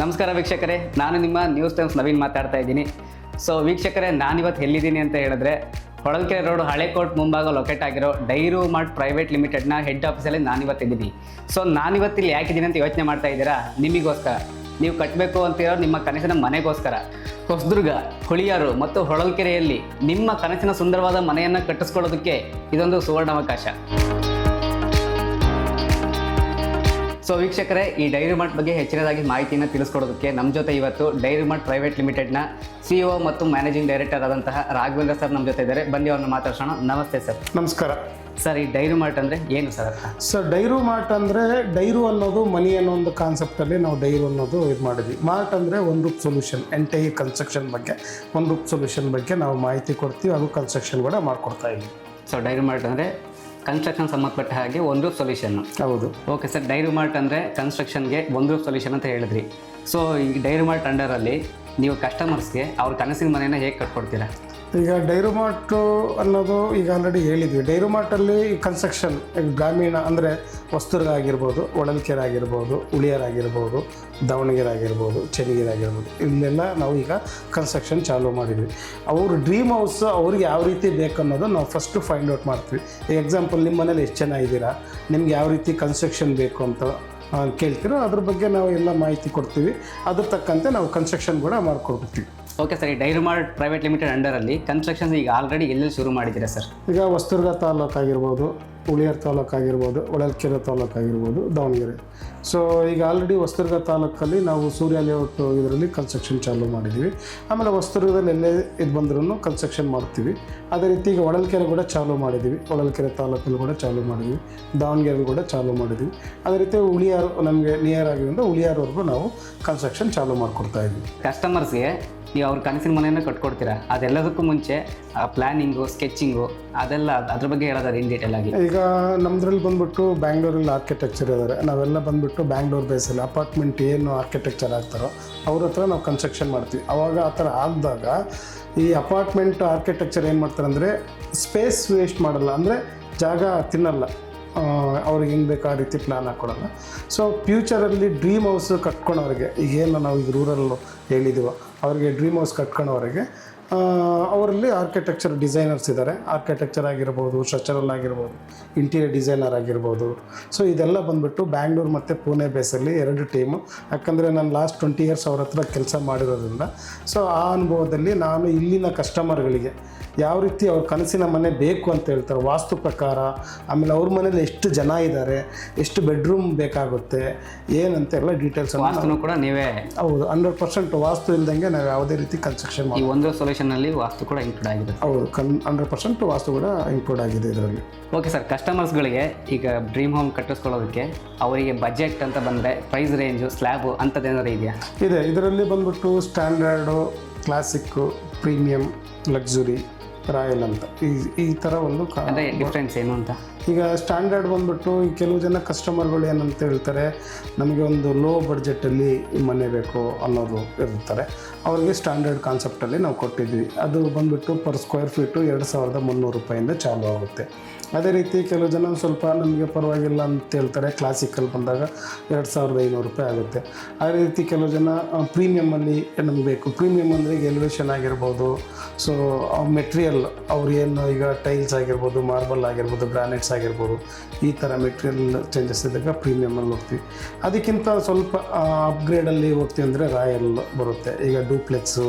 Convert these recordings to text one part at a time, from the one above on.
ನಮಸ್ಕಾರ ವೀಕ್ಷಕರೇ, ನಾನು ನಿಮ್ಮ ನ್ಯೂಸ್ ಟೈಮ್ಸ್ ನವೀನ್ ಮಾತಾಡ್ತಾ ಇದ್ದೀನಿ. ಸೊ ವೀಕ್ಷಕರೇ, ನಾನಿವತ್ತು ಎಲ್ಲಿದ್ದೀನಿ ಅಂತ ಹೇಳಿದ್ರೆ, ಹೊಳಲ್ಕೆರೆ ರೋಡ್ ಹಳೆಕೋಟ್ ಮುಂಭಾಗ ಲೊಕೇಟ್ ಆಗಿರೋ ಡೈರು ಮಾರ್ಟ್ ಪ್ರೈವೇಟ್ ಲಿಮಿಟೆಡ್ನ ಹೆಡ್ ಆಫೀಸಲ್ಲಿ ನಾನಿವತ್ತಿದ್ದೀನಿ ಸೊ ನಾನಿವತ್ತು ಇಲ್ಲಿ ಯಾಕಿದ್ದೀನಿ ಅಂತ ಯೋಚನೆ ಮಾಡ್ತಾ ಇದ್ದೀರಾ? ನಿಮಗೋಸ್ಕರ. ನೀವು ಕಟ್ಟಬೇಕು ಅಂತಿರೋ ನಿಮ್ಮ ಕನಸಿನ ಮನೆಗೋಸ್ಕರ. ಹೊಸದುರ್ಗ, ಹುಳಿಯಾರು ಮತ್ತು ಹೊಳಲ್ಕೆರೆಯಲ್ಲಿ ನಿಮ್ಮ ಕನಸಿನ ಸುಂದರವಾದ ಮನೆಯನ್ನು ಕಟ್ಟಿಸ್ಕೊಳ್ಳೋದಕ್ಕೆ ಇದೊಂದು ಸುವರ್ಣಾವಕಾಶ. ಸೊ ವೀಕ್ಷಕರೇ ಈ ಡೈರಿ ಮಾರ್ಟ್ ಬಗ್ಗೆ ಹೆಚ್ಚಿನದಾಗಿ ಮಾಹಿತಿಯನ್ನು ತಿಳಿಸ್ಕೊಡೋದಕ್ಕೆ ನಮ್ಮ ಜೊತೆ ಇವತ್ತು ಡೈರಿ ಮಾರ್ಟ್ ಪ್ರೈವೇಟ್ ಲಿಮಿಟೆಡ್ನ ಸಿಇಒ ಮತ್ತು ಮ್ಯಾನೇಜಿಂಗ್ ಡೈರೆಕ್ಟರ್ ಆದಂತಹ ರಾಘವೇಂದ್ರ ಸರ್ ನಮ್ಮ ಜೊತೆ ಇದ್ದಾರೆ. ಬನ್ನಿ ಅವ್ರನ್ನ ಮಾತಾಡ್ಸೋಣ. ನಮಸ್ತೆ ಸರ್ ನಮಸ್ಕಾರ. ಸರ್ ಈ ಡೈರಿ ಮಾರ್ಟ್ ಅಂದರೆ ಏನು ಸರ್ ಸರ್ ಡೈರು ಮಾರ್ಟ್ ಅಂದರೆ ಡೈರು ಅನ್ನೋದು ಮನಿ ಅನ್ನೋ ಒಂದು ಕಾನ್ಸೆಪ್ಟಲ್ಲಿ ನಾವು ಡೈರು ಅನ್ನೋದು ಇದು ಮಾಡಿದ್ವಿ. ಮಾರ್ಟ್ ಅಂದರೆ ಒಂದು ರೂಪ್ ಸೊಲ್ಯೂಷನ್ ಎಂಟೈರ್ ಕನ್ಸ್ಟ್ರಕ್ಷನ್ ಬಗ್ಗೆ ಒಂದು ರೂಪ್ ಸೊಲ್ಯೂಷನ್ ಬಗ್ಗೆ ನಾವು ಮಾಹಿತಿ ಕೊಡ್ತೀವಿ ಅದು ಕನ್ಸ್ಟ್ರಕ್ಷನ್ ಕೂಡ ಮಾಡಿಕೊಡ್ತಾ ಇದ್ದೀವಿ ಸೊ ಡೈರಿ ಮಾರ್ಟ್ ಅಂದರೆ ಕನ್ಸ್ಟ್ರಕ್ಷನ್ ಸಂಬಂಧಪಟ್ಟ ಹಾಗೆ ಒಂದು ಸೊಲ್ಯೂಷನ್ ಹೌದು. ಓಕೆ ಸರ್ ಡೈರಿ ಮಾರ್ಟ್ ಅಂದರೆ ಕನ್ಸ್ಟ್ರಕ್ಷನ್ಗೆ ಒಂದು ಸೊಲ್ಯೂಷನ್ ಅಂತ ಹೇಳಿದ್ರಿ. ಸೊ ಈ ಡೈರಿ ಮಾರ್ಟ್ ಅಂಡರಲ್ಲಿ ನೀವು ಕಸ್ಟಮರ್ಸ್ಗೆ ಅವ್ರ ಕನಸಿನ ಮನೆಯನ್ನು ಹೇಗೆ ಕಟ್ಕೊಡ್ತೀರಾ? ಈಗ ಡೈರು ಮಾರ್ಟ್ ಅನ್ನೋದು ಈಗ ಆಲ್ರೆಡಿ ಹೇಳಿದ್ವಿ. ಡೈರು ಮಾರ್ಟಲ್ಲಿ ಕನ್ಸ್ಟ್ರಕ್ಷನ್ ಗ್ರಾಮೀಣ ಅಂದರೆ ವಸ್ತುರಾಗಿರ್ಬೋದು ಒಳಲ್ಕೆರಾಗಿರ್ಬೋದು ಉಳಿಯರಾಗಿರ್ಬೋದು ದಾವಣಗೆರೆ ಆಗಿರ್ಬೋದು ಆಗಿರ್ಬೋದು ಇಲ್ಲೆಲ್ಲ ನಾವು ಈಗ ಕನ್ಸ್ಟ್ರಕ್ಷನ್ ಚಾಲೂ ಮಾಡಿದ್ವಿ. ಅವ್ರ ಡ್ರೀಮ್ ಹೌಸ್ ಅವ್ರಿಗೆ ಯಾವ ರೀತಿ ಬೇಕನ್ನೋದು ನಾವು ಫಸ್ಟು ಫೈಂಡ್ ಔಟ್ ಮಾಡ್ತೀವಿ. ಈಗ ಎಕ್ಸಾಂಪಲ್ ನಿಮ್ಮ ಮನೇಲಿ ಎಷ್ಟು ಜನ ಇದ್ದೀರಾ? ನಿಮ್ಗೆ ಯಾವ ರೀತಿ ಕನ್ಸ್ಟ್ರಕ್ಷನ್ ಬೇಕು ಅಂತ ಕೇಳ್ತೀರೋ ಅದ್ರ ಬಗ್ಗೆ ನಾವು ಎಲ್ಲ ಮಾಹಿತಿ ಕೊಡ್ತೀವಿ. ಅದ್ರ ತಕ್ಕಂತೆ ನಾವು ಕನ್ಸ್ಟ್ರಕ್ಷನ್ ಕೂಡ ಮಾಡ್ಕೊಡ್ತೀವಿ. ಓಕೆ ಸರ್ ಈ ಡೈರಿ ಮಾರ್ಟ್ ಪ್ರೈವೇಟ್ ಲಿಮಿಟೆಡ್ ಅಂಡರಲ್ಲಿ ಕನ್ಸ್ಟ್ರಕ್ಷನ್ ಈಗ ಆಲ್ರೆಡಿ ಎಲ್ಲೆಲ್ಲಿ ಶುರು ಮಾಡಿದ್ದೀರಾ ಸರ್ ಈಗ ವಸ್ತುರ್ಗ ತಾಲೂಕ್ ಆಗಿರ್ಬೋದು ಉಳಿಯರ್ ತಾಲೂಕ್ ಆಗಿರ್ಬೋದು ಹೊಳಲ್ಕೆರೆ ತಾಲೂಕು ಆಗಿರ್ಬೋದು ದಾವಣಗೆರೆ. ಸೊ ಈಗ ಆಲ್ರೆಡಿ ವಸ್ತುರ್ಗ ತಾಲೂಕಲ್ಲಿ ನಾವು ಸೂರ್ಯ ಲೇಔಟ್ ಇದರಲ್ಲಿ ಕನ್ಸ್ಟ್ರಕ್ಷನ್ ಚಾಲೂ ಮಾಡಿದ್ದೀವಿ. ಆಮೇಲೆ ವಸ್ತುರ್ಗದಲ್ಲಿ ಎಲ್ಲೇ ಇದು ಬಂದ್ರೂ ಕನ್ಸ್ಟ್ರಕ್ಷನ್ ಮಾಡ್ತೀವಿ. ಅದೇ ರೀತಿ ಈಗ ಒಳಲ್ಕೆರೆ ಕೂಡ ಚಾಲೂ ಮಾಡಿದ್ದೀವಿ. ಒಳಲ್ಕೆರೆ ತಾಲೂಕಲ್ಲಿ ಕೂಡ ಚಾಲೂ ಮಾಡಿದ್ವಿ ದಾವಣಗೆರೆ ಕೂಡ ಚಾಲೂ ಮಾಡಿದ್ವಿ ಅದೇ ರೀತಿ ಉಳಿಯಾರು ನಮಗೆ ನಿಯರ್ ಆಗಿರೋದ್ರಿಂದ ಉಳಿಯಾರವರೆಗೂ ನಾವು ಕನ್ಸ್ಟ್ರಕ್ಷನ್ ಚಾಲೂ ಮಾಡಿಕೊಡ್ತಾ ಇದ್ವಿ ಕಸ್ಟಮರ್ಸ್ಗೆ ನೀವು ಅವ್ರ ಕನಸಿನ ಮನೆಯನ್ನು ಕಟ್ಕೊಡ್ತೀರಾ? ಅದೆಲ್ಲದಕ್ಕೂ ಮುಂಚೆ, ಆ ಪ್ಲಾನಿಂಗು ಸ್ಕೆಚಿಂಗು ಅದೆಲ್ಲ ಅದ್ರ ಬಗ್ಗೆ ಹೇಳೋದಾರೆ ಇನ್ ಡೀಟೇಲ್ ಆಗಿ? ಈಗ ನಮ್ಮದ್ರಲ್ಲಿ ಬಂದ್ಬಿಟ್ಟು ಬ್ಯಾಂಗ್ಳೂರಲ್ಲಿ ಆರ್ಕಿಟೆಕ್ಚರ್ ಇದ್ದಾರೆ ನಾವೆಲ್ಲ ಬಂದ್ಬಿಟ್ಟು ಬ್ಯಾಂಗ್ಳೂರ್ ಬೇಸಲ್ಲಿ ಅಪಾರ್ಟ್ಮೆಂಟ್ ಏನು ಆರ್ಕಿಟೆಕ್ಚರ್ ಆಗ್ತಾರೋ ಅವ್ರ ಹತ್ರ ನಾವು ಕನ್ಸ್ಟ್ರಕ್ಷನ್ ಮಾಡ್ತೀವಿ. ಅವಾಗ ಆ ಥರ ಆದಾಗ ಈ ಅಪಾರ್ಟ್ಮೆಂಟ್ ಆರ್ಕಿಟೆಕ್ಚರ್ ಏನು ಮಾಡ್ತಾರೆ ಅಂದರೆ ಸ್ಪೇಸ್ ವೇಸ್ಟ್ ಮಾಡಲ್ಲ. ಅಂದರೆ ಜಾಗ ತಿನ್ನಲ್ಲ. ಅವ್ರಿಗೆ ಹೆಂಗೆ ಬೇಕು ಆ ರೀತಿ ಪ್ಲ್ಯಾನ್ ಹಾಕ್ಕೊಡಲ್ಲ ಸೊ ಫ್ಯೂಚರಲ್ಲಿ ಡ್ರೀಮ್ ಹೌಸ್ ಕಟ್ಕೊಳೋರಿಗೆ, ಈಗೇನು ನಾವು ಈಗ ರೂರಲ್ ಹೇಳಿದ್ದೀವೋ ಅವರಿಗೆ ಡ್ರೀಮ್ ಹೌಸ್ ಕಟ್ಕೊಳೋರಿಗೆ ಅವರಲ್ಲಿ ಆರ್ಕಿಟೆಕ್ಚರ್ ಡಿಸೈನರ್ಸ್ ಇದ್ದಾರೆ ಆರ್ಕಿಟೆಕ್ಚರ್ ಆಗಿರ್ಬೋದು ಸ್ಟ್ರಕ್ಚರಲ್ ಆಗಿರ್ಬೋದು ಇಂಟೀರಿಯರ್ ಡಿಸೈನರ್ ಆಗಿರ್ಬೋದು. ಸೊ ಇದೆಲ್ಲ ಬಂದ್ಬಿಟ್ಟು ಬ್ಯಾಂಗ್ಳೂರು ಮತ್ತು ಪುಣೆ ಬೇಸಲ್ಲಿ ಎರಡು ಟೀಮು ಯಾಕಂದರೆ ನಾನು ಲಾಸ್ಟ್ ಟ್ವೆಂಟಿ ಇಯರ್ಸ್ ಅವ್ರ ಹತ್ರ ಕೆಲಸ ಮಾಡಿರೋದ್ರಿಂದ. ಸೊ ಆ ಅನುಭವದಲ್ಲಿ ನಾನು ಇಲ್ಲಿನ ಕಸ್ಟಮರ್ಗಳಿಗೆ ಯಾವ ರೀತಿ ಅವ್ರ ಕನಸಿನ ಮನೆ ಬೇಕು ಅಂತ ಹೇಳ್ತಾರೆ ವಾಸ್ತು ಪ್ರಕಾರ. ಆಮೇಲೆ ಅವ್ರ ಮನೇಲಿ ಎಷ್ಟು ಜನ ಇದ್ದಾರೆ ಎಷ್ಟು ಬೆಡ್ರೂಮ್ ಬೇಕಾಗುತ್ತೆ ಏನಂತ ಎಲ್ಲ ಡೀಟೇಲ್ಸ್ ವಾಸ್ತುನು ಕೂಡ ನೀವೇ ಹೌದು ಹಂಡ್ರೆಡ್ ಪರ್ಸೆಂಟ್ ವಾಸ್ತು ಇಲ್ದಂಗೆ ನಾವು ಯಾವುದೇ ರೀತಿ ಕನ್ಸ್ಟ್ರಕ್ಷನ್ ಮಾಡಿ ಒಂದು ಸೊಲ್ಯೂಷನಲ್ಲಿ ವಾಸ್ತು ಕೂಡ ಇನ್ಕ್ಲೂಡ್ ಆಗಿದೆ. ಹೌದು ಕನ್ ಹಂಡ್ರೆಡ್ ಪರ್ಸೆಂಟ್ ವಾಸ್ತು ಕೂಡ ಇನ್ಕ್ಲೂಡ್ ಆಗಿದೆ ಇದರಲ್ಲಿ. ಓಕೆ ಸರ್ ಕಸ್ಟಮರ್ಸ್ಗಳಿಗೆ ಈಗ ಡ್ರೀಮ್ ಹೋಮ್ ಕಟ್ಟಿಸ್ಕೊಳ್ಳೋದಕ್ಕೆ ಅವರಿಗೆ ಬಜೆಟ್ ಅಂತ ಬಂದರೆ ಪ್ರೈಸ್ ರೇಂಜು ಸ್ಲ್ಯಾಬು ಅಂಥದ್ದೇನಾದ್ರು ಇದೆಯಾ? ಇದೆ ಇದರಲ್ಲಿ ಬಂದ್ಬಿಟ್ಟು standard classic premium luxury royal ಅಂತ. ಈ ಈ ಥರ ಒಂದು ಕಾ- ಡಿಫ್ರೆನ್ಸ್ ಏನು ಅಂತ. ಈಗ ಸ್ಟ್ಯಾಂಡರ್ಡ್ ಬಂದ್ಬಿಟ್ಟು ಈ ಕೆಲವು ಜನ ಕಸ್ಟಮರ್ಗಳು ಏನಂತ ಹೇಳ್ತಾರೆ ನಮಗೆ ಒಂದು ಲೋ ಬಡ್ಜೆಟಲ್ಲಿ ಮನೆ ಬೇಕು ಅನ್ನೋದು ಇರ್ತಾರೆ ಅವ್ರಿಗೆ ಸ್ಟ್ಯಾಂಡರ್ಡ್ ಕಾನ್ಸೆಪ್ಟಲ್ಲಿ ನಾವು ಕೊಟ್ಟಿದ್ವಿ. ಅದು ಬಂದುಬಿಟ್ಟು ಪರ್ ಸ್ಕ್ವೇರ್ ಫೀಟು ಎರಡು ಸಾವಿರದ ಮುನ್ನೂರು ರೂಪಾಯಿಂದ ಚಾಲು ಆಗುತ್ತೆ. ಅದೇ ರೀತಿ ಕೆಲವು ಜನ ಸ್ವಲ್ಪ ನಮಗೆ ಪರವಾಗಿಲ್ಲ ಅಂತ ಹೇಳ್ತಾರೆ. ಕ್ಲಾಸಿಕಲ್ ಬಂದಾಗ ಎರಡು ಸಾವಿರದ ಐನೂರು ರೂಪಾಯಿ ಆಗುತ್ತೆ. ಅದೇ ರೀತಿ ಕೆಲವು ಜನ ಪ್ರೀಮಿಯಮಲ್ಲಿ ನಮ್ಗೆ ಬೇಕು. ಪ್ರೀಮಿಯಮ್ ಅಂದರೆ ಎಲಿವೇಷನ್ ಆಗಿರ್ಬೋದು. ಸೊ ಮೆಟೀರಿಯಲ್ ಅವ್ರು ಏನು ಈಗ ಟೈಲ್ಸ್ ಆಗಿರ್ಬೋದು ಮಾರ್ಬಲ್ ಆಗಿರ್ಬೋದು ಗ್ರಾನೈಟ್ಸ್ ಆಗಿರ್ಬೋದು, ಈ ಥರ ಮೆಟೀರಿಯಲ್ ಚೇಂಜಸ್ ಇದ್ದಾಗ ಪ್ರೀಮಿಯಮಲ್ಲಿ ಹೋಗ್ತೀವಿ. ಅದಕ್ಕಿಂತ ಸ್ವಲ್ಪ ಅಪ್ಗ್ರೇಡಲ್ಲಿ ಹೋಗ್ತೀವಿ ಅಂದರೆ ರಾಯಲ್ ಬರುತ್ತೆ. ಈಗ ಡೂಪ್ಲೆಕ್ಸು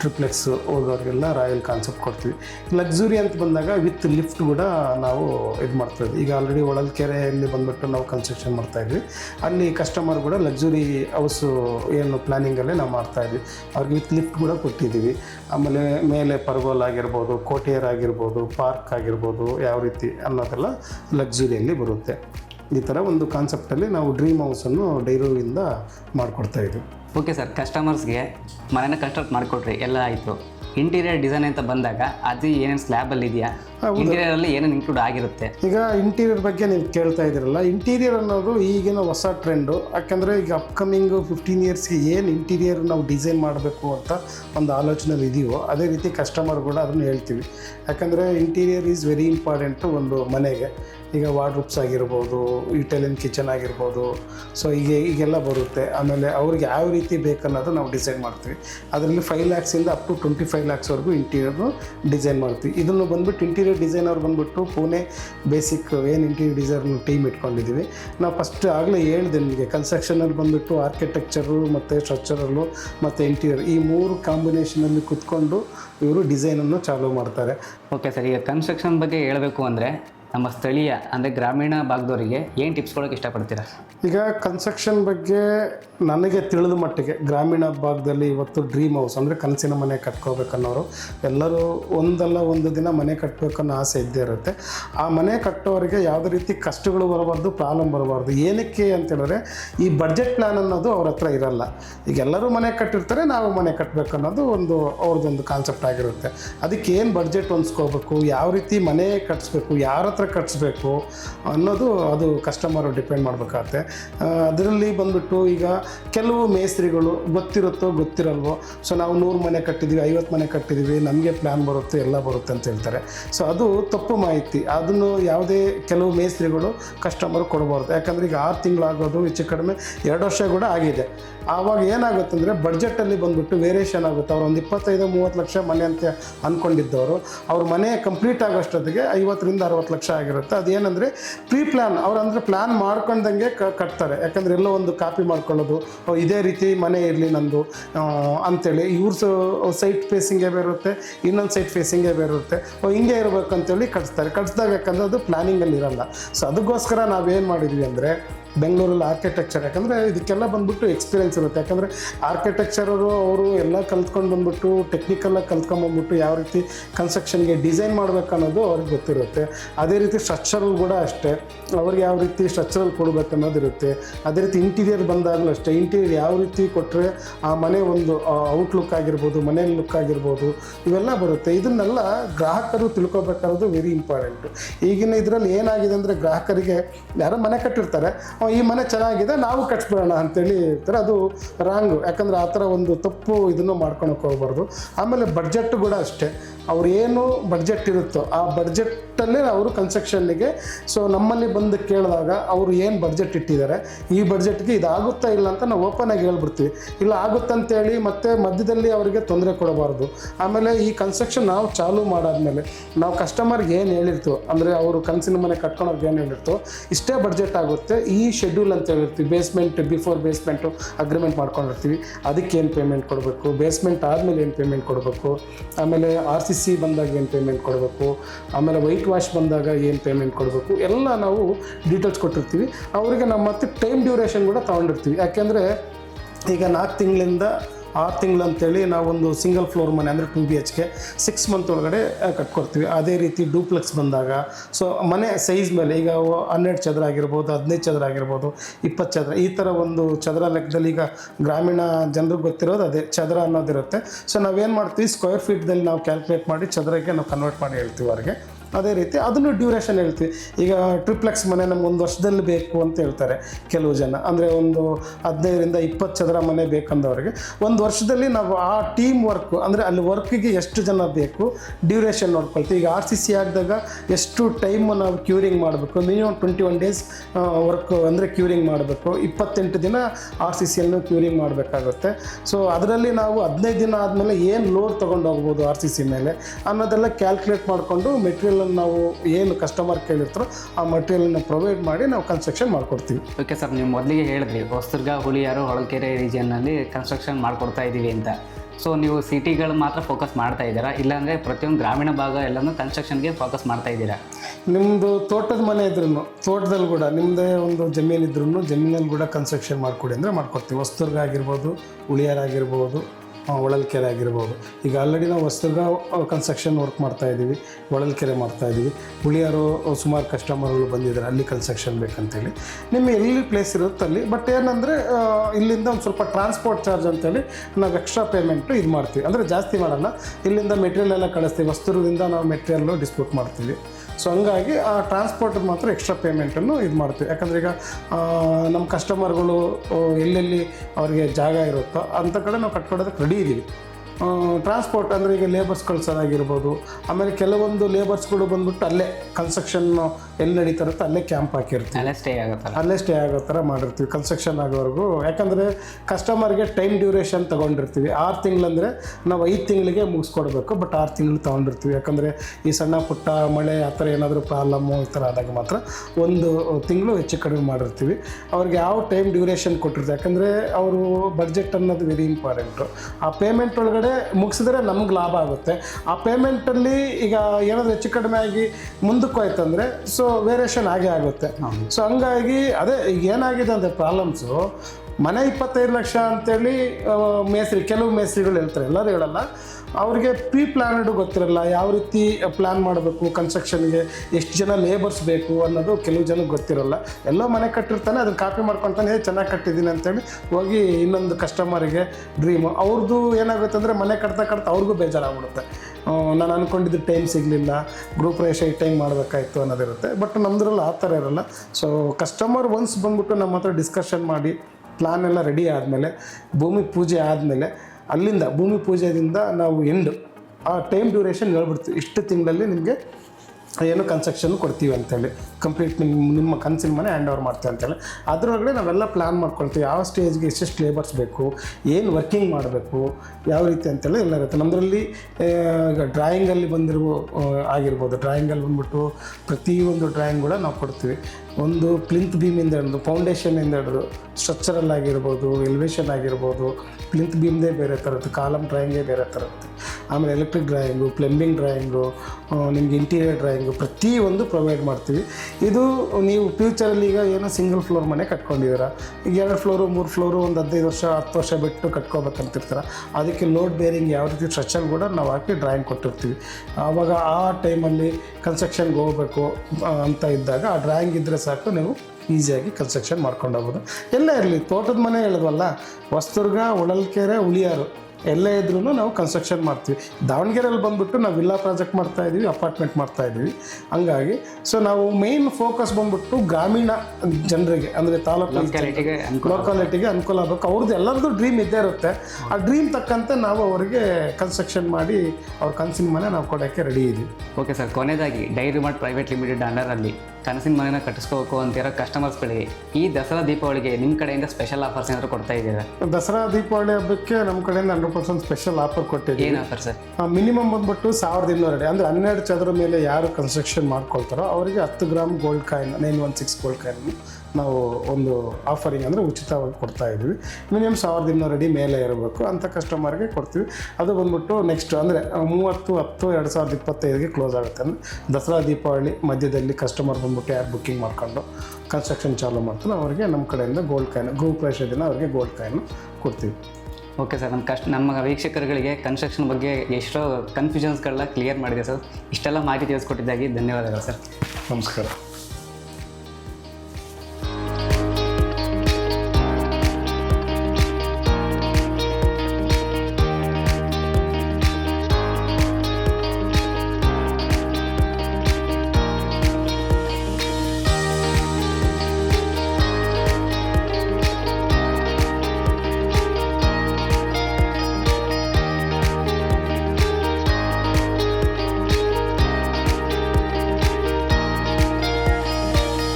ಟ್ರಿಪ್ಲೆಕ್ಸ್ ಹೋಗೋರಿಗೆಲ್ಲ ರಾಯಲ್ ಕಾನ್ಸೆಪ್ಟ್ ಕೊಡ್ತೀವಿ. ಲಕ್ಸುರಿ ಅಂತ ಬಂದಾಗ ವಿತ್ ಲಿಫ್ಟ್ ಕೂಡ ನಾವು ಇದು ಮಾಡ್ತಾಯಿದ್ವಿ ಈಗ ಆಲ್ರೆಡಿ ಹೊಳಲ್ಕೆರೆಯಲ್ಲಿ ಬಂದ್ಬಿಟ್ಟು ನಾವು ಕನ್ಸ್ಟ್ರಕ್ಷನ್ ಮಾಡ್ತಾಯಿದ್ವಿ ಅಲ್ಲಿ ಕಸ್ಟಮರ್ ಕೂಡ ಲಕ್ಸುರಿ ಹೌಸು ಏನು ಪ್ಲ್ಯಾನಿಂಗಲ್ಲೇ ನಾವು ಮಾಡ್ತಾಯಿದ್ವಿ ಅವ್ರಿಗೆ ವಿತ್ ಲಿಫ್ಟ್ ಕೂಡ ಕೊಟ್ಟಿದ್ದೀವಿ. ಆಮೇಲೆ ಮೇಲೆ ಪರ್ಗೋಲ್ ಆಗಿರ್ಬೋದು, ಕೋಟೆಯರ್ ಆಗಿರ್ಬೋದು ಪಾರ್ಕ್ ಆಗಿರ್ಬೋದು, ಯಾವ ರೀತಿ ಅನ್ನೋದೆಲ್ಲ ಲಕ್ಸುರಿಯಲ್ಲಿ ಬರುತ್ತೆ. ಈ ಥರ ಒಂದು ಕಾನ್ಸೆಪ್ಟಲ್ಲಿ ನಾವು ಡ್ರೀಮ್ ಹೌಸನ್ನು ಡೈರೋವಿಂದ ಮಾಡಿಕೊಡ್ತಾ ಇದ್ದೀವಿ ಓಕೆ ಸರ್ ಕಸ್ಟಮರ್ಸ್ಗೆ ಮನೆನ ಕನ್ಸ್ಟ್ರಕ್ಟ್ ಮಾಡಿಕೊಟ್ರಿ ಎಲ್ಲ ಆಯಿತು. ಇಂಟೀರಿಯರ್ ಡಿಸೈನ್ ಅಂತ ಬಂದಾಗ ಅದು ಏನೇನು ಸ್ಲ್ಯಾಬಲ್ಲಿ ಇದೆಯಾ? ಇಂಟೀರಿಯರಲ್ಲಿ ಏನೇನು ಇನ್ಕ್ಲೂಡ್ ಆಗಿರುತ್ತೆ? ಈಗ ಇಂಟೀರಿಯರ್ ಬಗ್ಗೆ ನೀವು ಕೇಳ್ತಾ ಇದ್ದೀರಲ್ಲ ಇಂಟೀರಿಯರ್ ಅನ್ನೋದು ಈಗಿನ ಹೊಸ ಟ್ರೆಂಡು ಯಾಕಂದರೆ ಈಗ ಅಪ್ಕಮಿಂಗ್ ಫಿಫ್ಟೀನ್ ಇಯರ್ಸ್ಗೆ ಏನು ಇಂಟೀರಿಯರ್ ನಾವು ಡಿಸೈನ್ ಮಾಡಬೇಕು ಅಂತ ಒಂದು ಆಲೋಚನೆ ಇದೆಯೋ ಅದೇ ರೀತಿ ಕಸ್ಟಮರ್ ಕೂಡ ಅದನ್ನು ಹೇಳ್ತೀವಿ. ಯಾಕಂದರೆ ಇಂಟೀರಿಯರ್ ಈಸ್ ವೆರಿ ಇಂಪಾರ್ಟೆಂಟು ಒಂದು ಮನೆಗೆ. ಈಗ ವಾರ್ಡ್ರೂಪ್ಸ್ ಆಗಿರ್ಬೋದು ಇಟಾಲಿಯನ್ ಕಿಚನ್ ಆಗಿರ್ಬೋದು ಸೊ ಹೀಗೆ ಈಗೆಲ್ಲ ಬರುತ್ತೆ. ಆಮೇಲೆ ಅವ್ರಿಗೆ ಯಾವ ರೀತಿ ಬೇಕನ್ನೋದು ನಾವು ಡಿಸೈನ್ ಮಾಡ್ತೀವಿ. ಅದರಲ್ಲಿ ಫೈವ್ ಲ್ಯಾಕ್ಸಿಂದ ಅಪ್ ಟು ಟ್ವೆಂಟಿ ಫೈವ್ ಲ್ಯಾಕ್ಸ್ವರೆಗೂ ಇಂಟೀರಿಯರ್ನು ಡಿಸೈನ್ ಮಾಡ್ತೀವಿ. ಇದನ್ನು ಬಂದುಬಿಟ್ಟು ಇಂಟೀರಿಯರ್ ಡಿಸೈನರ್ ಬಂದುಬಿಟ್ಟು ಪುಣೆ ಬೇಸಿಕ್ ಏನು ಇಂಟೀರಿಯರ್ ಡಿಸೈನ್ ಟೀಮ್ ಇಟ್ಕೊಂಡಿದ್ದೀವಿ ನಾವು ಫಸ್ಟ್ ಆಗಲೇ ಹೇಳಿದೆ ನಿಮಗೆ ಕನ್ಸ್ಟ್ರಕ್ಷನಲ್ಲಿ ಬಂದುಬಿಟ್ಟು ಆರ್ಕಿಟೆಕ್ಚರು ಮತ್ತು ಸ್ಟ್ರಕ್ಚರಲ್ಲು ಮತ್ತು ಇಂಟೀರಿಯರ್ ಈ ಮೂರು ಕಾಂಬಿನೇಷನಲ್ಲಿ ಕುತ್ಕೊಂಡು ಇವರು ಡಿಸೈನನ್ನು ಚಾಲೂ ಮಾಡ್ತಾರೆ. ಓಕೆ ಸರ್ ಈಗ ಕನ್ಸ್ಟ್ರಕ್ಷನ್ ಬಗ್ಗೆ ಹೇಳಬೇಕು ಅಂದರೆ ನಮ್ಮ ಸ್ಥಳೀಯ, ಅಂದರೆ ಗ್ರಾಮೀಣ ಭಾಗದವರಿಗೆ ಏನು ಟಿಪ್ಸ್ ಕೊಡೋಕೆ ಇಷ್ಟಪಡ್ತೀರಾ? ಈಗ ಕನ್ಸ್ಟ್ರಕ್ಷನ್ ಬಗ್ಗೆ ನನಗೆ ತಿಳಿದ ಮಟ್ಟಿಗೆ ಗ್ರಾಮೀಣ ಭಾಗದಲ್ಲಿ ಇವತ್ತು ಡ್ರೀಮ್ ಹೌಸ್ ಅಂದರೆ ಕನಸಿನ ಮನೆ ಕಟ್ಕೋಬೇಕನ್ನೋರು ಎಲ್ಲರೂ ಒಂದಲ್ಲ ಒಂದು ದಿನ ಮನೆ ಕಟ್ಟಬೇಕನ್ನೋ ಆಸೆ ಇದ್ದೇ ಇರುತ್ತೆ. ಆ ಮನೆ ಕಟ್ಟೋರಿಗೆ ಯಾವುದೇ ರೀತಿ ಕಷ್ಟಗಳು ಬರಬಾರ್ದು ಪ್ರಾಬ್ಲಮ್ ಬರಬಾರ್ದು, ಏನಕ್ಕೆ ಅಂತ ಹೇಳಿದ್ರೆ ಈ ಬಡ್ಜೆಟ್ ಪ್ಲ್ಯಾನ್ ಅನ್ನೋದು ಅವ್ರ ಹತ್ರ ಇರಲ್ಲ. ಈಗ ಎಲ್ಲರೂ ಮನೆ ಕಟ್ಟಿರ್ತಾರೆ, ನಾವು ಮನೆ ಕಟ್ಟಬೇಕು ಅನ್ನೋದು ಒಂದು ಅವ್ರದ್ದೊಂದು ಕಾನ್ಸೆಪ್ಟ್ ಆಗಿರುತ್ತೆ. ಅದಕ್ಕೆ ಏನು ಬಡ್ಜೆಟ್ ಹೊಂದ್ಸ್ಕೋಬೇಕು, ಯಾವ ರೀತಿ ಮನೆ ಕಟ್ಟಿಸ್ಬೇಕು ಯಾರ ಹತ್ರ ಕಟ್ಟಿಸ್ಬೇಕು ಅನ್ನೋದು ಅದು ಕಸ್ಟಮರು ಡಿಪೆಂಡ್ ಮಾಡಬೇಕಾಗತ್ತೆ. ಅದರಲ್ಲಿ ಬಂದ್ಬಿಟ್ಟು ಈಗ ಕೆಲವು ಮೇಸ್ತ್ರಿಗಳು ಗೊತ್ತಿರುತ್ತೋ ಗೊತ್ತಿರಲ್ವೋ ಸೊ ನಾವು ನೂರು ಮನೆ ಕಟ್ಟಿದ್ದೀವಿ ಐವತ್ತು ಮನೆ ಕಟ್ಟಿದ್ದೀವಿ ನಮಗೆ ಪ್ಲ್ಯಾನ್ ಬರುತ್ತೆ, ಎಲ್ಲ ಬರುತ್ತೆ ಅಂತ ಹೇಳ್ತಾರೆ. ಸೊ ಅದು ತಪ್ಪು ಮಾಹಿತಿ. ಅದನ್ನು ಯಾವುದೇ ಕೆಲವು ಮೇಸ್ತ್ರಿಗಳು ಕಸ್ಟಮರ್ ಕೊಡಬಾರ್ದು. ಯಾಕಂದರೆ ಈಗ ಆರು ತಿಂಗಳಾಗೋದು, ಹೆಚ್ಚು ಕಡಿಮೆ ಎರಡು ವರ್ಷ ಕೂಡ ಆಗಿದೆ. ಆವಾಗ ಏನಾಗುತ್ತೆ ಅಂದರೆ ಬಡ್ಜೆಟಲ್ಲಿ ಬಂದ್ಬಿಟ್ಟು ವೇರಿಯೇಷನ್ ಆಗುತ್ತೆ. ಅವ್ರು ಒಂದು ಇಪ್ಪತ್ತೈದು, ಮೂವತ್ತು ಲಕ್ಷ ಮನೆ ಅಂತ ಅಂದ್ಕೊಂಡಿದ್ದವರು ಅವ್ರ ಮನೆ ಕಂಪ್ಲೀಟ್ ಆಗೋಷ್ಟೊತ್ತಿಗೆ ಐವತ್ತರಿಂದ ಅರವತ್ತು ಲಕ್ಷ ಆಗಿರುತ್ತೆ. ಅದೇನೆಂದರೆ ಪ್ರೀ ಪ್ಲ್ಯಾನ್ ಅವ್ರು ಅಂದರೆ ಪ್ಲ್ಯಾನ್ ಮಾಡ್ಕೊಂಡಂಗೆ ಕಟ್ತಾರೆ. ಯಾಕಂದರೆ ಎಲ್ಲೋ ಒಂದು ಕಾಪಿ ಮಾಡ್ಕೊಳ್ಳೋದು. ಇದೇ ರೀತಿ ಮನೆ ಇರಲಿ ನಂದು. ಅಂಥೇಳಿ ಇವ್ರ ಸೈಟ್ ಫೇಸಿಂಗೇ ಬೇರುತ್ತೆ. ಇನ್ನೊಂದು ಸೈಟ್ ಫೇಸಿಂಗೇ ಬೇರುತ್ತೆ. ಹಿಂಗೆ ಇರಬೇಕು ಅಂತೇಳಿ ಕಟ್ಸ್ತಾರೆ. ಕಟ್ಸ್ದಾಗ ಯಾಕಂದರೆ ಅದು ಪ್ಲ್ಯಾನಿಂಗಲ್ಲಿ ಇರಲ್ಲ ಸೊ ಅದಕ್ಕೋಸ್ಕರ ನಾವೇನು ಮಾಡಿದ್ವಿ ಅಂದರೆ ಬೆಂಗಳೂರಲ್ಲಿ ಆರ್ಕಿಟೆಕ್ಚರ್ ಯಾಕಂದರೆ ಇದಕ್ಕೆಲ್ಲ ಬಂದುಬಿಟ್ಟು ಎಕ್ಸ್ಪೀರಿಯೆನ್ಸ್ ಇರುತ್ತೆ. ಯಾಕಂದರೆ ಆರ್ಕಿಟೆಕ್ಚರರು ಅವರು ಎಲ್ಲ ಕಲ್ತ್ಕೊಂಡು ಬಂದ್ಬಿಟ್ಟು ಟೆಕ್ನಿಕಲಾಗಿ ಕಲ್ತ್ಕೊಂಬಂದ್ಬಿಟ್ಟು ಯಾವ ರೀತಿ ಕನ್ಸ್ಟ್ರಕ್ಷನ್ಗೆ ಡಿಸೈನ್ ಮಾಡಬೇಕು ಅನ್ನೋದು ಅವ್ರಿಗೆ ಗೊತ್ತಿರುತ್ತೆ. ಅದೇ ರೀತಿ ಸ್ಟ್ರಕ್ಚರಲ್ ಕೂಡ ಅಷ್ಟೇ. ಅವ್ರಿಗೆ ಯಾವ ರೀತಿ ಸ್ಟ್ರಕ್ಚರಲ್ ಕೊಡಬೇಕು ಅನ್ನೋದಿರುತ್ತೆ ಅದೇ ರೀತಿ ಇಂಟೀರಿಯರ್ ಬಂದಾಗಲೂ ಅಷ್ಟೇ. ಇಂಟೀರಿಯರ್ ಯಾವ ರೀತಿ ಕೊಟ್ಟರೆ ಆ ಮನೆ ಒಂದು ಔಟ್ಲುಕ್ ಆಗಿರ್ಬೋದು ಮನೆ ಲುಕ್ ಆಗಿರ್ಬೋದು ಇವೆಲ್ಲ ಬರುತ್ತೆ. ಇದನ್ನೆಲ್ಲ ಗ್ರಾಹಕರು ತಿಳ್ಕೊಬೇಕಾರೋದು ವೆರಿ ಇಂಪಾರ್ಟೆಂಟು ಈಗಿನ ಇದರಲ್ಲಿ ಏನಾಗಿದೆ ಅಂದರೆ ಗ್ರಾಹಕರಿಗೆ ಯಾರೋ ಮನೆ ಕಟ್ಟಿರ್ತಾರೆ "ಓ, ಈ ಮನೆ ಚೆನ್ನಾಗಿದೆ, ನಾವು ಕಟ್ಸ್ಬಿಡೋಣ ಅಂತೇಳಿ ಇರ್ತಾರೆ ಅದು ರಾಂಗು ಯಾಕಂದರೆ ಆ ಥರ ಒಂದು ತಪ್ಪು ಇದನ್ನು ಮಾಡ್ಕೊಳಕ್ಕೆ ಹೋಗ್ಬಾರ್ದು. ಆಮೇಲೆ ಬಡ್ಜೆಟ್ ಕೂಡ ಅಷ್ಟೇ. ಅವ್ರು ಏನು ಬಡ್ಜೆಟ್ ಇರುತ್ತೋ ಆ ಬಡ್ಜೆಟ್ಟಲ್ಲೇ ಅವರು ಕನ್ಸ್ಟ್ರಕ್ಷನ್ನಿಗೆ ಸೊ ನಮ್ಮಲ್ಲಿ ಬಂದು ಕೇಳಿದಾಗ ಅವರು ಏನು ಬಡ್ಜೆಟ್ ಇಟ್ಟಿದ್ದಾರೆ, ಈ ಬಡ್ಜೆಟ್ಗೆ ಇದಾಗುತ್ತಾ ಇಲ್ಲ ಅಂತ ನಾವು ಓಪನ್ ಆಗಿ ಹೇಳ್ಬಿಡ್ತೀವಿ. ಇಲ್ಲ ಆಗುತ್ತಂತೇಳಿ ಮತ್ತೆ ಮಧ್ಯದಲ್ಲಿ ಅವರಿಗೆ ತೊಂದರೆ ಕೊಡಬಾರ್ದು. ಆಮೇಲೆ ಈ ಕನ್ಸ್ಟ್ರಕ್ಷನ್ ನಾವು ಚಾಲೂ ಮಾಡಾದ್ಮೇಲೆ, ನಾವು ಕಸ್ಟಮರ್ಗೆ ಏನು ಹೇಳಿರ್ತೀವೋ ಅಂದರೆ ಅವರು ಕನಸಿನ ಮನೆ ಕಟ್ಕೊಳೋರ್ಗೆ ಏನು ಹೇಳಿರ್ತೋ, ಇಷ್ಟೇ ಬಡ್ಜೆಟ್ ಆಗುತ್ತೆ. ಈ ಶೆಡ್ಯೂಲ್ ಅಂತ ಹೇಳಿರ್ತೀವಿ. ಬೇಸ್ಮೆಂಟ್ ಬಿಫೋರ್ ಬೇಸ್ಮೆಂಟು ಅಗ್ರಿಮೆಂಟ್ ಮಾಡ್ಕೊಂಡಿರ್ತೀವಿ. ಅದಕ್ಕೆ ಏನು ಪೇಮೆಂಟ್ ಕೊಡಬೇಕು? ಬೇಸ್ಮೆಂಟ್ ಆದಮೇಲೆ ಏನು ಪೇಮೆಂಟ್ ಕೊಡಬೇಕು? ಆಮೇಲೆ ಆರ್ ಸಿ ಸಿ ಬಂದಾಗ ಏನು ಪೇಮೆಂಟ್ ಕೊಡಬೇಕು? ಆಮೇಲೆ ವೈಟ್ ವಾಶ್ ಬಂದಾಗ ಏನು ಪೇಮೆಂಟ್ ಕೊಡಬೇಕು? ಎಲ್ಲ ನಾವು ಡೀಟೇಲ್ಸ್ ಕೊಟ್ಟಿರ್ತೀವಿ. ಅವರಿಗೆ ನಮ್ಮ ಮತ್ತೆ ಟೈಮ್ ಡ್ಯೂರೇಷನ್ ಕೂಡ ತೊಗೊಂಡಿರ್ತೀವಿ. ಯಾಕೆಂದರೆ ಈಗ ನಾಲ್ಕು ತಿಂಗಳಿಂದ ಆರು ತಿಂಗಳು ಅಂತೇಳಿ ನಾವೊಂದು ಸಿಂಗಲ್ ಫ್ಲೋರ್ ಮನೆ ಅಂದರೆ two B H K six month ಒಳಗಡೆ ಕಟ್ಕೊಡ್ತೀವಿ. ಅದೇ ರೀತಿ ಡೂಪ್ಲೆಕ್ಸ್ ಬಂದಾಗ ಸೊ ಮನೆ ಸೈಜ್ ಮೇಲೆ ಈಗ ಹನ್ನೆರಡು ಚದರ ಆಗಿರ್ಬೋದು, ಹದಿನೈದು ಚದರ ಆಗಿರ್ಬೋದು, ಇಪ್ಪತ್ತು ಚದರ, ಈ ಥರ ಒಂದು ಚದರ ಲೆಕ್ಕದಲ್ಲಿ ಈಗ ಗ್ರಾಮೀಣ ಜನರಿಗೆ ಗೊತ್ತಿರೋದು ಅದೇ ಚದರ ಅನ್ನೋದಿರುತ್ತೆ. ಸೊ ನಾವೇನು ಮಾಡ್ತೀವಿ ಸ್ಕ್ವೇರ್ ಫೀಟ್ದಲ್ಲಿ ನಾವು ಕ್ಯಾಲ್ಕುಲೇಟ್ ಮಾಡಿ ಚದರಕ್ಕೆ ನಾವು ಕನ್ವರ್ಟ್ ಮಾಡಿ ಹೇಳ್ತೀವಿ ಅವ್ರಿಗೆ. ಅದೇ ರೀತಿ ಅದನ್ನು ಡ್ಯೂರೇಷನ್ ಹೇಳ್ತೀವಿ ಈಗ ಟ್ರಿಪ್ಲೆಕ್ಸ್ ಮನೆ ನಮ್ಗೆ ಒಂದು ವರ್ಷದಲ್ಲಿ ಬೇಕು ಅಂತ ಹೇಳ್ತಾರೆ ಕೆಲವು ಜನ. ಅಂದರೆ ಒಂದು ಹದಿನೈದರಿಂದ ಇಪ್ಪತ್ತು ಚದರ ಮನೆ ಬೇಕಂದವ್ರಿಗೆ. ಒಂದು ವರ್ಷದಲ್ಲಿ ನಾವು ಆ ಟೀಮ್ ವರ್ಕ್ ಅಂದರೆ ಅಲ್ಲಿ ವರ್ಕಿಗೆ ಎಷ್ಟು ಜನ ಬೇಕು ಡ್ಯೂರೇಷನ್ ನೋಡ್ಕೊಳ್ತೀವಿ ಈಗ ಆರ್ ಸಿ ಸಿ ಆಗಿದಾಗ ಎಷ್ಟು ಟೈಮ್ ನಾವು ಕ್ಯೂರಿಂಗ್ ಮಾಡಬೇಕು? Minimum twenty one days work ಅಂದರೆ ಕ್ಯೂರಿಂಗ್ ಮಾಡಬೇಕು. ಇಪ್ಪತ್ತೆಂಟು ದಿನ ಆರ್ ಸಿ ಸಿಯನ್ನು ಕ್ಯೂರಿಂಗ್ ಮಾಡಬೇಕಾಗುತ್ತೆ. ಸೊ ಅದರಲ್ಲಿ ನಾವು ಹದಿನೈದು ದಿನ ಆದಮೇಲೆ ಏನು ಲೋಡ್ ತೊಗೊಂಡು ಹೋಗ್ಬೋದು ಆರ್ ಸಿ ಸಿ ಮೇಲೆ ಅನ್ನೋದೆಲ್ಲ ಕ್ಯಾಲ್ಕುಲೇಟ್ ಮಾಡಿಕೊಂಡು ಮೆಟೀರಿಯಲನ್ನು ನಾವು ಏನು ಕಸ್ಟಮರ್ ಕೇಳಿರ್ತಾರೋ ಆ ಮಟೀರಿಯಲ್ನ ಪ್ರೊವೈಡ್ ಮಾಡಿ ನಾವು ಕನ್ಸ್ಟ್ರಕ್ಷನ್ ಮಾಡ್ಕೊಡ್ತೀವಿ. ಓಕೆ ಸರ್ ನೀವು ಮೊದಲಿಗೆ ಹೇಳಿದ್ರಿ ಹೊಸದುರ್ಗ ಹುಳಿಯಾರು ಹೊಳಲ್ಕೆರೆ ರೀಜಿಯನ್ನಲ್ಲಿ ಕನ್ಸ್ಟ್ರಕ್ಷನ್ ಮಾಡ್ಕೊಡ್ತಾ ಇದ್ದೀವಿ ಅಂತ. ಸೊ ನೀವು ಸಿಟಿಗಳು ಮಾತ್ರ ಫೋಕಸ್ ಮಾಡ್ತಾ ಇದ್ದೀರಾ? ಇಲ್ಲಾಂದರೆ ಪ್ರತಿಯೊಂದು ಗ್ರಾಮೀಣ ಭಾಗ ಎಲ್ಲನೂ ಕನ್ಸ್ಟ್ರಕ್ಷನ್ಗೆ ಫೋಕಸ್ ಮಾಡ್ತಾ ಇದ್ದೀರಾ? ನಿಮ್ಮದು ತೋಟದ ಮನೆ ಇದ್ರೂ ತೋಟದಲ್ಲಿ ಕೂಡ ನಿಮ್ಮದೇ ಒಂದು ಜಮೀನು ಇದ್ರೂ ಜಮೀನಲ್ಲಿ ಕೂಡ ಕನ್ಸ್ಟ್ರಕ್ಷನ್ ಮಾಡಿಕೊಡಿ ಅಂದರೆ ಮಾಡ್ಕೊಡ್ತೀವಿ. ಹೊಸದುರ್ಗ ಆಗಿರ್ಬೋದು ಉಳಿಯಾರ ಆಗಿರ್ಬೋದು ಆ, ಹೊಳಲ್ಕೆರೆ ಆಗಿರ್ಬೋದು. ಈಗ ಆಲ್ರೆಡಿ ನಾವು ಹೊಸದುರ್ಗ ಕನ್ಸ್ಟ್ರಕ್ಷನ್ ವರ್ಕ್ ಮಾಡ್ತಾ ಇದ್ದೀವಿ ಹೊಳಲ್ಕೆರೆ ಮಾಡ್ತಾ ಇದ್ದೀವಿ ಹುಳಿಯಾರು ಸುಮಾರು ಕಸ್ಟಮರ್ಗಳು ಬಂದಿದ್ದಾರೆ ಅಲ್ಲಿ ಕನ್ಸ್ಟ್ರಕ್ಷನ್ ಬೇಕಂತೇಳಿ. ನಿಮ್ಮ ಎಲ್ಲಿ ಪ್ಲೇಸ್ ಇರುತ್ತೆ ಅಲ್ಲಿ. ಬಟ್ ಏನಂದರೆ ಇಲ್ಲಿಂದ ಒಂದು ಸ್ವಲ್ಪ ಟ್ರಾನ್ಸ್ಪೋರ್ಟ್ ಚಾರ್ಜ್ ಅಂತೇಳಿ ನಾವು ಎಕ್ಸ್ಟ್ರಾ ಪೇಮೆಂಟು ಇದು ಮಾಡ್ತೀವಿ. ಅಂದರೆ ಜಾಸ್ತಿ ಮಾಡಲ್ಲ. ಇಲ್ಲಿಂದ ಮೆಟೀರಿಯಲ್ ಎಲ್ಲ ಕಳಿಸ್ತೀವಿ. ವಸ್ತುರದಿಂದ ನಾವು ಮೆಟೀರಿಯಲ್ಲು ಡಿಸ್ಪ್ಯೂಟ್ ಮಾಡ್ತೀವಿ. ಸೊ ಹಂಗಾಗಿ, ಆ ಟ್ರಾನ್ಸ್ಪೋರ್ಟ್ ಮಾತ್ರ ಎಕ್ಸ್ಟ್ರಾ ಪೇಮೆಂಟನ್ನು ಇದು ಮಾಡ್ತೀವಿ. ಯಾಕಂದರೆ ಈಗ ನಮ್ಮ ಕಸ್ಟಮರ್ಗಳು ಎಲ್ಲೆಲ್ಲಿ ಅವರಿಗೆ ಜಾಗ ಇರುತ್ತೋ ಅಂಥ ಕಡೆ ನಾವು ಕಟ್ಕೊಡೋದಕ್ಕೆ ರೆಡಿ ಇದ್ದೀವಿ ಟ್ರಾನ್ಸ್ಪೋರ್ಟ್ ಅಂದರೆ ಈಗ ಲೇಬರ್ಸ್ ಕಳ್ಸೋದಾಗಿರ್ಬೋದು ಆಮೇಲೆ ಕೆಲವೊಂದು ಲೇಬರ್ಸ್ಗಳು ಬಂದ್ಬಿಟ್ಟು ಅಲ್ಲೇ ಕನ್ಸ್ಟ್ರಕ್ಷನ್ ಎಲ್ಲಿ ನಡೀತಾರತ್ತ ಅಲ್ಲೇ ಕ್ಯಾಂಪ್ ಹಾಕಿರ್ತೀವಿ. ಅಲ್ಲೇ ಸ್ಟೇ ಆಗುತ್ತಲ್ಲ ಅಲ್ಲೇ ಸ್ಟೇ ಆಗೋ ಥರ ಮಾಡಿರ್ತೀವಿ ಕನ್ಸ್ಟ್ರಕ್ಷನ್ ಆಗೋವರೆಗೂ. ಯಾಕಂದರೆ ಕಸ್ಟಮರ್ಗೆ ಟೈಮ್ ಡ್ಯೂರೇಷನ್ ತೊಗೊಂಡಿರ್ತೀವಿ. ಆರು ತಿಂಗಳಂದರೆ ನಾವು ಐದು ತಿಂಗಳಿಗೆ ಮುಗಿಸ್ಕೊಡ್ಬೇಕು ಬಟ್ ಆರು ತಿಂಗಳು ತೊಗೊಂಡಿರ್ತೀವಿ. ಯಾಕಂದರೆ ಈ ಸಣ್ಣ ಪುಟ್ಟ ಮಳೆ ಆ ಥರ ಏನಾದರೂ ಪ್ರಾಬ್ಲಮ್ಮು ಈ ಥರ ಆದಾಗ ಮಾತ್ರ ಒಂದು ತಿಂಗಳು ಹೆಚ್ಚು ಕಡಿಮೆ ಮಾಡಿರ್ತೀವಿ. ಅವ್ರಿಗೆ ಯಾವ ಟೈಮ್ ಡ್ಯೂರೇಷನ್ ಕೊಟ್ಟಿರ್ತೀವಿ? ಯಾಕಂದರೆ ಅವರು ಬಡ್ಜೆಟ್ ಅನ್ನೋದು ವೆರಿ ಇಂಪಾರ್ಟೆಂಟು ಆ ಪೇಮೆಂಟ್ ಒಳಗಡೆ ಮುಗಿಸಿದ್ರೆ ನಮ್ಗೆ ಲಾಭ ಆಗುತ್ತೆ. ಆ ಪೇಮೆಂಟಲ್ಲಿ ಈಗ ಏನಾದರೂ ಹೆಚ್ಚು ಕಡಿಮೆ ಆಗಿ ಮುಂದಕ್ಕೆ ಹೋಯ್ತಂದರೆ ಸೊ ವೇರಿಯೇಷನ್ ಆಗೇ ಆಗುತ್ತೆ. ಸೊ ಹಂಗಾಗಿ ಅದೇ ಈಗ ಏನಾಗಿದೆ ಅಂದರೆ ಪ್ರಾಬ್ಲಮ್ಸು ಮನೆ ಇಪ್ಪತ್ತೈದು ಲಕ್ಷ ಅಂತೇಳಿ ಮೇಸ್ತ್ರಿ ಕೆಲವು ಮೇಸ್ತ್ರಿಗಳು ಹೇಳ್ತಾರೆ ಎಲ್ಲರೂ ಹೇಳಲ್ಲ. ಅವ್ರಿಗೆ ಪ್ರೀ ಪ್ಲ್ಯಾನಡು ಗೊತ್ತಿರಲ್ಲ ಯಾವ ರೀತಿ ಪ್ಲ್ಯಾನ್ ಮಾಡಬೇಕು ಕನ್ಸ್ಟ್ರಕ್ಷನ್ಗೆ ಎಷ್ಟು ಜನ ಲೇಬರ್ಸ್ ಬೇಕು ಅನ್ನೋದು ಕೆಲವು ಜನಕ್ಕೆ ಗೊತ್ತಿರಲ್ಲ. ಎಲ್ಲೋ ಮನೆ ಕಟ್ಟಿರ್ತಾನೆ ಅದನ್ನ ಕಾಪಿ ಮಾಡ್ಕೊತಾನೆ ಹೇ ಚೆನ್ನಾಗಿ ಕಟ್ಟಿದ್ದೀನಿ ಅಂತೇಳಿ ಹೋಗಿ ಇನ್ನೊಂದು ಕಸ್ಟಮರಿಗೆ ಡ್ರೀಮು ಅವ್ರದ್ದು ಏನಾಗುತ್ತೆ ಅಂದರೆ ಮನೆ ಕಟ್ತಾ ಕಟ್ತಾ ಅವ್ರಿಗೂ ಬೇಜಾರಾಗ್ಬಿಡುತ್ತೆ. ನಾನು ಅಂದ್ಕೊಂಡಿದ್ದು ಟೈಮ್ ಸಿಗಲಿಲ್ಲ. ಗ್ರೂಪ್ ರೇಷ ಈ ಟೈಮ್ ಮಾಡಬೇಕಾಯ್ತು ಅನ್ನೋದಿರುತ್ತೆ. ಬಟ್ ನಮ್ಮದ್ರಲ್ಲಿ ಆ ಥರ ಇರಲ್ಲ. ಸೊ ಕಸ್ಟಮರ್ ಒನ್ಸ್ ಬಂದ್ಬಿಟ್ಟು ನಮ್ಮ ಹತ್ರ ಡಿಸ್ಕಷನ್ ಮಾಡಿ ಪ್ಲಾನ್ ಎಲ್ಲ ರೆಡಿ ಆದಮೇಲೆ, ಭೂಮಿ ಪೂಜೆ ಆದಮೇಲೆ, ಅಲ್ಲಿಂದ ಭೂಮಿ ಪೂಜೆಯಿಂದ ನಾವು ಎಂಡು ಆ ಟೈಮ್ ಡ್ಯೂರೇಷನ್ ಹೇಳ್ಬಿಡ್ತೀವಿ. ಇಷ್ಟು ತಿಂಗಳಲ್ಲಿ ನಿಮಗೆ ಏನು ಕನ್ಸ್ಟ್ರಕ್ಷನ್ ಕೊಡ್ತೀವಿ ಅಂತೇಳಿ. ಕಂಪ್ಲೀಟ್ ನಿಮ್ಮ ನಿಮ್ಮ ಕನಸಿನ ಮನೆ ಹ್ಯಾಂಡ್ ಓವರ್ ಮಾಡ್ತೀವಿ ಅಂತೇಳಿ. ಅದರೊಳಗಡೆ ನಾವೆಲ್ಲ ಪ್ಲ್ಯಾನ್ ಮಾಡ್ಕೊಳ್ತೀವಿ. ಯಾವ ಸ್ಟೇಜ್ಗೆ ಎಷ್ಟೆಷ್ಟು ಲೇಬರ್ಸ್ ಬೇಕು, ಏನು ವರ್ಕಿಂಗ್ ಮಾಡಬೇಕು, ಯಾವ ರೀತಿ ಅಂತೇಳಿ ಎಲ್ಲ ಇರುತ್ತೆ. ನಮ್ಮದ್ರಲ್ಲಿ ಈಗ ಡ್ರಾಯಿಂಗಲ್ಲಿ ಬಂದಿರುವ ಆಗಿರ್ಬೋದು. ಡ್ರಾಯಿಂಗಲ್ಲಿ ಬಂದ್ಬಿಟ್ಟು ಪ್ರತಿಯೊಂದು ಡ್ರಾಯಿಂಗ್ ಕೂಡ ನಾವು ಕೊಡ್ತೀವಿ. ಒಂದು ಪ್ಲಿಂತ್ ಬೀಮಿಂದ ಹಿಡಿದು ಫೌಂಡೇಶನಿಂದ ಹಿಡಿದು ಸ್ಟ್ರಕ್ಚರಲ್ ಆಗಿರ್ಬೋದು ಎಲಿವೇಷನ್ ಆಗಿರ್ಬೋದು ಪ್ಲಿಂತ್ ಬೀಮ್ದೇ ಬೇರೆ ಥರದ್ದು ಕಾಲಮ್ ಡ್ರಾಯಿಂಗೇ ಬೇರೆ ಥರದ್ದು ಆಮೇಲೆ ಎಲೆಕ್ಟ್ರಿಕ್ ಡ್ರಾಯಿಂಗು ಪ್ಲಂಬಿಂಗ್ ಡ್ರಾಯಿಂಗು ನಿಮಗೆ ಇಂಟೀರಿಯರ್ ಡ್ರಾಯಿಂಗು ಪ್ರತಿಯೊಂದು ಪ್ರೊವೈಡ್ ಮಾಡ್ತೀವಿ. ಇದು ನೀವು ಫ್ಯೂಚರಲ್ಲಿ ಈಗ ಏನೋ ಸಿಂಗಲ್ ಫ್ಲೋರ್ ಮನೆ ಕಟ್ಕೊಂಡಿದ್ದೀರ. ಈಗ ಎರಡು ಫ್ಲೋರು ಮೂರು ಫ್ಲೋರು ಒಂದು ಹದಿನೈದು ವರ್ಷ, ಹತ್ತು ವರ್ಷ ಬಿಟ್ಟು ಕಟ್ಕೋಬೇಕಂತಿರ್ತಾರೆ. ಅದಕ್ಕೆ ಲೋಡ್ ಬೇರಿಂಗ್ ಯಾವ ರೀತಿ ಸ್ಟ್ರಕ್ಚರ್ ಕೂಡ ನಾವು ಹಾಕಿ ಡ್ರಾಯಿಂಗ್ ಕೊಟ್ಟಿರ್ತೀವಿ. ಆವಾಗ ಆ ಟೈಮಲ್ಲಿ ಕನ್ಸ್ಟ್ರಕ್ಷನ್ಗೆ ಹೋಗಬೇಕು ಅಂತ ಇದ್ದಾಗ ಆ ಡ್ರಾಯಿಂಗ್ ಇದ್ದರೆ ಸಾಕು, ನೀವು ಈಸಿಯಾಗಿ ಕನ್ಸ್ಟ್ರಕ್ಷನ್ ಮಾಡ್ಕೊಂಡು ಹೋಗ್ಬೋದು. ಎಲ್ಲೇ ಇರಲಿ, ತೋಟದ ಮನೆ ಹೇಳಿದ್ವಲ್ಲ ಹೊಸದುರ್ಗ, ಹೊಳಲ್ಕೆರೆ ಉಳಿಯಾರು ಎಲ್ಲೇ ಇದ್ರೂ ನಾವು ಕನ್ಸ್ಟ್ರಕ್ಷನ್ ಮಾಡ್ತೀವಿ. ದಾವಣಗೆರೆಯಲ್ಲಿ ಬಂದ್ಬಿಟ್ಟು ನಾವು ವಿಲ್ಲಾ ಪ್ರಾಜೆಕ್ಟ್ ಮಾಡ್ತಾ ಇದ್ದೀವಿ ಅಪಾರ್ಟ್ಮೆಂಟ್ ಮಾಡ್ತಾ ಇದ್ದೀವಿ ಹಂಗಾಗಿ ಸೊ ನಾವು ಮೇನ್ ಫೋಕಸ್ ಬಂದ್ಬಿಟ್ಟು ಗ್ರಾಮೀಣ ಜನರಿಗೆ ಅಂದರೆ ತಾಲೂಕು ಲೋಕಾಲಿಟಿಗೆ ಅನುಕೂಲ ಆಗಬೇಕು. ಅವ್ರದ್ದು ಎಲ್ಲರದ್ದು ಡ್ರೀಮ್ ಇದ್ದೇ ಇರುತ್ತೆ. ಆ ಡ್ರೀಮ್ ತಕ್ಕಂತೆ ನಾವು ಅವರಿಗೆ ಕನ್ಸ್ಟ್ರಕ್ಷನ್ ಮಾಡಿ ಅವ್ರ ಕನಸಿನ ಮನೆ ನಾವು ಕೊಡೋಕ್ಕೆ ರೆಡಿ ಇದ್ದೀವಿ ಓಕೆ ಸರ್ ಕೊನೆಯದಾಗಿ ಡೈರಿ ಮಾರ್ಟ್ ಪ್ರೈವೇಟ್ ಲಿಮಿಟೆಡ್ ಅಂಡರಲ್ಲಿ ಕನಸಿನ ಮನೆನ ಕಟ್ಟಿಸ್ಕೋಬೇಕು ಅಂತಿರೋ ಕಸ್ಟಮರ್ಸ್ಗಳಿಗೆ ಈ ದಸರಾ ದೀಪಾವಳಿಗೆ ನಿಮ್ಮ ಕಡೆಯಿಂದ ಸ್ಪೆಷಲ್ ಆಫರ್ಸ್ ಏನಾದರೂ ಕೊಡ್ತಾ ಇದ್ದೀರಾ? ದಸರಾ ದೀಪಾವಳಿ ಹಬ್ಬಕ್ಕೆ ನಮ್ಮ ಕಡೆಯಿಂದ ಹಂಡ್ರೆಡ್ ಒಂದು ಸ್ಪೆಷಲ್ ಆಫರ್ ಕೊಟ್ಟಿದ್ದೀವಿ. ಏನು ಆಫರ್ ಸರ್? ಮಿನಿಮಮ್ ಬಂದ್ಬಿಟ್ಟು ಸಾವಿರದ ಇನ್ನೂರು ಅಡಿ. ಅಂದರೆ ಹನ್ನೆರಡು ಚದರ ಮೇಲೆ ಯಾರು ಕನ್ಸ್ಟ್ರಕ್ಷನ್ ಮಾಡ್ಕೊಳ್ತಾರೋ ಅವರಿಗೆ ಹತ್ತು gram gold coin nine one six gold coin ನಾವು ಒಂದು ಆಫರಿಂಗ್ ಅಂದರೆ ಉಚಿತವಾಗಿ ಕೊಡ್ತಾ ಇದ್ದೀವಿ. ಮಿನಿಮಮ್ ಸಾವಿರದ ಇನ್ನೂರು ಅಡಿ ಮೇಲೆ ಇರಬೇಕು ಅಂತ ಕಸ್ಟಮರ್ಗೆ ಕೊಡ್ತೀವಿ. ಅದು ಬಂದ್ಬಿಟ್ಟು ನೆಕ್ಸ್ಟ್ ಅಂದರೆ ಮೂವತ್ತು ಹತ್ತು ಎರಡು ಸಾವಿರದ ಇಪ್ಪತ್ತೈದಿಗೆ ಕ್ಲೋಸ್ ಆಗುತ್ತೆ. ಅಂದ್ರೆ ದಸರಾ ದೀಪಾವಳಿ ಮಧ್ಯದಲ್ಲಿ ಕಸ್ಟಮರ್ ಬಂದ್ಬಿಟ್ಟು ಯಾರು ಬುಕ್ಕಿಂಗ್ ಮಾಡ್ಕೊಂಡು ಕನ್ಸ್ಟ್ರಕ್ಷನ್ ಚಾಲೂ ಮಾಡ್ತಾರೆ ಅವರಿಗೆ ನಮ್ಮ ಕಡೆಯಿಂದ ಗೋಲ್ಡ್ ಕಾಯಿನ್ ಪ್ರೈಸ್ ದಿನ ಅವರಿಗೆ ಗೋಲ್ಡ್ ಕಾಯಿನ್ ಕೊಡ್ತೀವಿ. ಓಕೆ ಸರ್ ನಮ್ಮ ಕಷ್ಟ, ನಮ್ಮ ವೀಕ್ಷಕರುಗಳಿಗೆ ಕನ್ಸ್ಟ್ರಕ್ಷನ್ ಬಗ್ಗೆ ಎಷ್ಟೋ ಕನ್ಫ್ಯೂಷನ್ಸ್ಗಳನ್ನ ಕ್ಲಿಯರ್ ಮಾಡಿದೆ ಸರ್ ಇಷ್ಟೆಲ್ಲ ಮಾಹಿತಿ ತಿಳಿಸ್ಕೊಟ್ಟಿದ್ದಾಗಿ ಧನ್ಯವಾದಗಳು ಸರ್ ನಮಸ್ಕಾರ.